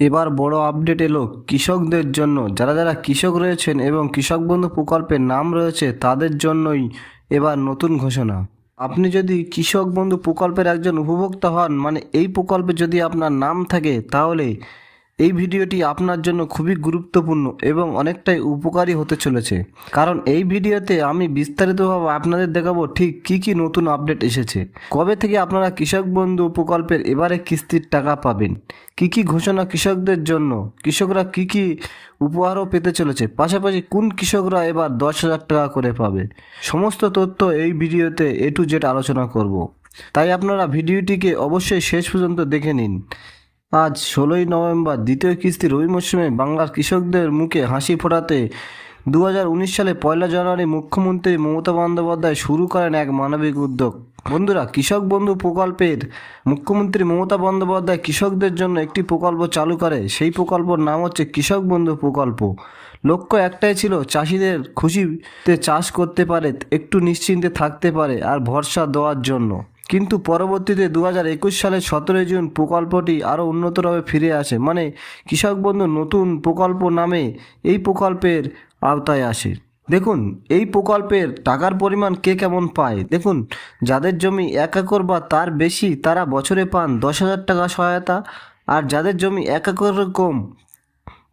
এবার বড় আপডেট এলো। কৃষকদের জন্য, যারা যারা কৃষক রয়েছেন এবং কৃষক বন্ধু প্রকল্পের নাম রয়েছে, তাদের জন্যই এবার নতুন ঘোষণা। আপনি যদি কৃষক বন্ধু প্রকল্পের একজন উপভোক্তা হন মানে এই প্রকল্পে যদি আপনার নাম থাকে, তাহলে এই ভিডিওটি আপনার জন্য খুবই গুরুত্বপূর্ণ এবং অনেকটাই উপকারী হতে চলেছে। কারণ এই ভিডিওতে আমি বিস্তারিতভাবে আপনাদের দেখাবো ঠিক কি কি নতুন আপডেট এসেছে। কবে থেকে আপনারা কৃষক বন্ধু প্রকল্পের এবারে কিস্তির টাকা পাবেন? কি কি ঘোষণা কৃষকদের জন্য? কৃষকরা কি কি উপহারও পেতে চলেছে? পাশাপাশি কোন কৃষকরা এবার দশ হাজার টাকা করে পাবে? সমস্ত তথ্য এই ভিডিওতে এ টু জেড আলোচনা করব। তাই আপনারা ভিডিওটিকে অবশ্যই শেষ পর্যন্ত দেখে নিন। আজ ষোলোই নভেম্বর দ্বিতীয় কিস্তি রবি মরশুমে বাংলার কৃষকদের মুখে হাসি ফোটাতে দু হাজার উনিশ সালে পয়লা জানুয়ারি মুখ্যমন্ত্রী মমতা বন্দ্যোপাধ্যায় শুরু করেন এক মানবিক উদ্যোগ। বন্ধুরা, কৃষক বন্ধু প্রকল্পের মুখ্যমন্ত্রী মমতা বন্দ্যোপাধ্যায় কৃষকদের জন্য একটি প্রকল্প চালু করে। সেই প্রকল্পর নাম হচ্ছে কৃষক বন্ধু প্রকল্প। লক্ষ্য একটাই ছিল, চাষিদের খুশিতে চাষ করতে পারে, একটু নিশ্চিন্তে থাকতে পারে আর ভরসা দেওয়ার জন্য। কিন্তু পরবর্তীতে দু হাজার একুশ সালের সতেরোই জুন প্রকল্পটি আরও উন্নতভাবে ফিরে আসে। মানে কৃষক বন্ধু, নতুন প্রকল্প নামে এই প্রকল্পের আওতায় আসে। দেখুন, এই প্রকল্পের টাকার পরিমাণ কে কেমন পায়? দেখুন, যাদের জমি এক একর বা তার বেশি, তারা বছরে পান দশ হাজার টাকা সহায়তা, আর যাদের জমি এক একরের কম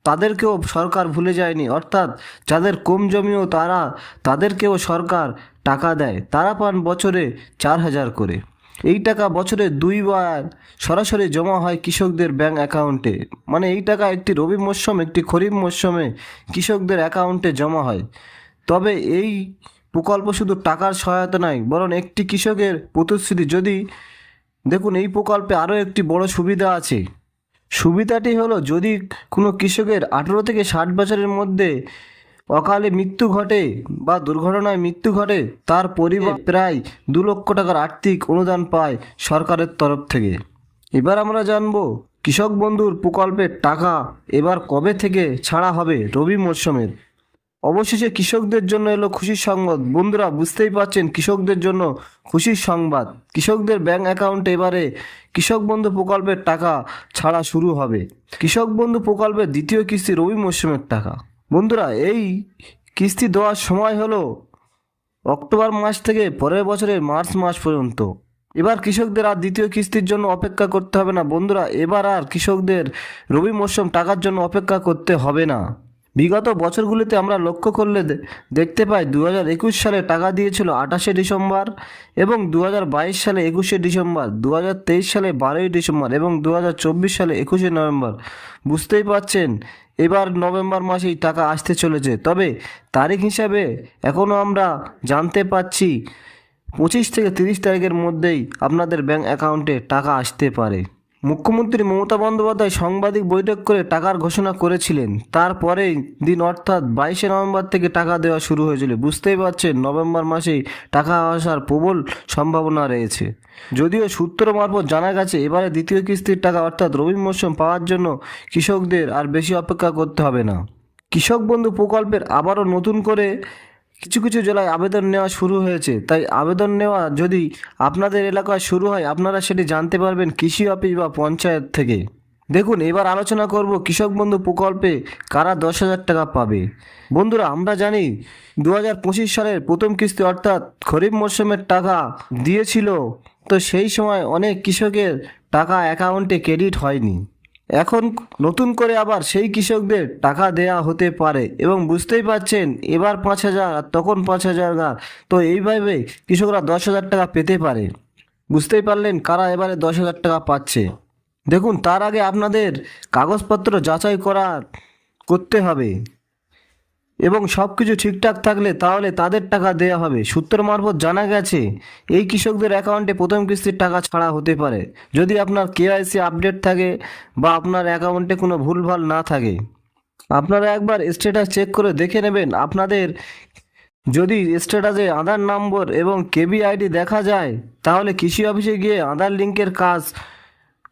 তাদেরকেও সরকার ভুলে যায়নি। অর্থাৎ যাদের কম জমিও তারা, তাদেরকেও সরকার টাকা দেয়। তারা পান বছরে চার হাজার করে। এই টাকা বছরে দুইবার সরাসরি জমা হয় কৃষকদের ব্যাংক অ্যাকাউন্টে। মানে এই টাকা একটি রবি মরশুম, একটি খরিফ মরশুমে কৃষকদের অ্যাকাউন্টে জমা হয়। তবে এই প্রকল্প শুধু টাকার সহায়তা নয়, বরং একটি কৃষকের প্রতিশ্রুতি যদি, দেখুন, এই প্রকল্পে আরও একটি বড় সুবিধা আছে। সুবিধাটি হলো যদি কোনো কৃষকের আঠেরো থেকে ষাট বছরের মধ্যে অকালে মৃত্যু ঘটে বা দুর্ঘটনায় মৃত্যু ঘটে তার পরিবার প্রায় দু লক্ষ টাকার আর্থিক অনুদান পায় সরকারের তরফ থেকে। এবার আমরা জানব কৃষক বন্ধুর প্রকল্পের টাকা এবার কবে থেকে ছাড়া হবে রবি মরশুমের? অবশেষে কৃষকদের জন্য এলো খুশির সংবাদ। বন্ধুরা, বুঝতেই পারছেন, কৃষকদের জন্য খুশির সংবাদ। কৃষকদের ব্যাংক অ্যাকাউন্টে এবারে কৃষক বন্ধু প্রকল্পের টাকা ছাড়া শুরু হবে। কৃষক বন্ধু প্রকল্পের দ্বিতীয় কিস্তি রবি মরশুমের টাকা। বন্ধুরা, এই কিস্তি দেওয়ার সময় হলো অক্টোবর মাস থেকে পরের বছরের মার্চ মাস পর্যন্ত। এবার কৃষকদের আর দ্বিতীয় কিস্তির জন্য অপেক্ষা করতে হবে না। বন্ধুরা, এবার আর কৃষকদের রবি মরশুম টাকার জন্য অপেক্ষা করতে হবে না। বিগত বছরগুলিতে আমরা লক্ষ্য করলে দেখতে পাই দু হাজার একুশ সালে টাকা দিয়েছিল আঠাশে ডিসেম্বর এবং দু হাজার বাইশ সালে একুশে ডিসেম্বর দু হাজার তেইশ সালে বারোই ডিসেম্বর এবং দু হাজার চব্বিশ সালে একুশে নভেম্বর। বুঝতেই পারছেন, এবার নভেম্বর মাসেই টাকা আসতে চলেছে। তবে তারিখ হিসাবে এখনও আমরা জানতে পাচ্ছি পঁচিশ থেকে তিরিশ তারিখের মধ্যেই আপনাদের ব্যাঙ্ক অ্যাকাউন্টে টাকা আসতে পারে। মুখ্যমন্ত্রী মমতা বন্দ্যোপাধ্যায় সাংবাদিক বৈঠক করে টাকার ঘোষণা করেছিলেন। তারপরেই দিন অর্থাৎ বাইশে নভেম্বর থেকে টাকা দেওয়া শুরু হয়েছিল। বুঝতেই পারছেন, নভেম্বর মাসেই টাকা আসার প্রবল সম্ভাবনা রয়েছে। যদিও সূত্র মারফত জানা গেছে, এবারে দ্বিতীয় কিস্তির টাকা অর্থাৎ রবি মৌসুম পাওয়ার জন্য কৃষকদের আর বেশি অপেক্ষা করতে হবে না। কৃষক বন্ধু প্রকল্পের আবারও নতুন করে কিছু কিছু জেলায় আবেদন নেওয়া শুরু হয়েছে। তাই আবেদন নেওয়া যদি আপনাদের এলাকায় শুরু হয়, আপনারা সেটি জানতে পারবেন কৃষি অফিস বা পঞ্চায়েত থেকে। দেখুন, এবার আলোচনা করব কৃষক বন্ধু প্রকল্পে কারা দশ হাজার টাকা পাবে। বন্ধুরা, আমরা জানি দু হাজার পঁচিশ সালের প্রথম কিস্তি অর্থাৎ খরিফ মরশুমের টাকা দিয়েছিল। তো সেই সময় অনেক কৃষকের টাকা অ্যাকাউন্টে ক্রেডিট হয়নি। এখন নতুন করে আবার সেই কৃষকদের টাকা দেয়া হতে পারে এবং বুঝতেই পারছেন, এবার পাঁচ হাজার আর তখন পাঁচ হাজার তো এইভাবে কৃষকরা দশ হাজার টাকা পেতে পারে। বুঝতেই পারলেন কারা এবারে দশ হাজার টাকা পাচ্ছে। দেখুন, তার আগে আপনাদের কাগজপত্র যাচাই করা করতে হবে। এবং সব কিছু ঠিকঠাক থাকলে তাহলে তাদের টাকা দেয়া হবে। সূত্র মারফত জানা গেছে, এই কৃষকদের অ্যাকাউন্টে প্রথম কিস্তির টাকা ছাড়া হতে পারে। যদি আপনার কেআইসি আপডেট থাকে বা আপনার অ্যাকাউন্টে কোনো ভুলভাল না থাকে, আপনারা একবার স্ট্যাটাস চেক করে দেখে নেবেন। আপনাদের যদি স্ট্যাটাসে আধার নম্বর এবং কেবি আইডি দেখা যায়, তাহলে কৃষি অফিসে গিয়ে আধার লিঙ্কের কাজ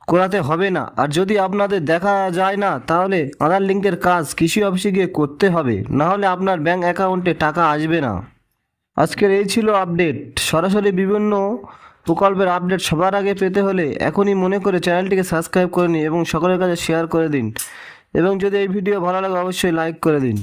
করাতে হবে না। আর যদি আপনাদের দেখা যায় না, তাহলে আধার লিঙ্কের কাজ কৃষি অফিসে গিয়ে করতে হবে। না হলে আপনার ব্যাঙ্ক অ্যাকাউন্টে টাকা আসবে না। আজকের এই ছিল আপডেট। সরাসরি বিভিন্ন প্রকল্পের আপডেট সবার আগে পেতে হলে এখনই মনে করে চ্যানেলটিকে সাবস্ক্রাইব করে নিন এবং সকলের কাছে শেয়ার করে দিন। এবং যদি এই ভিডিও ভালো লাগে, অবশ্যই লাইক করে দিন।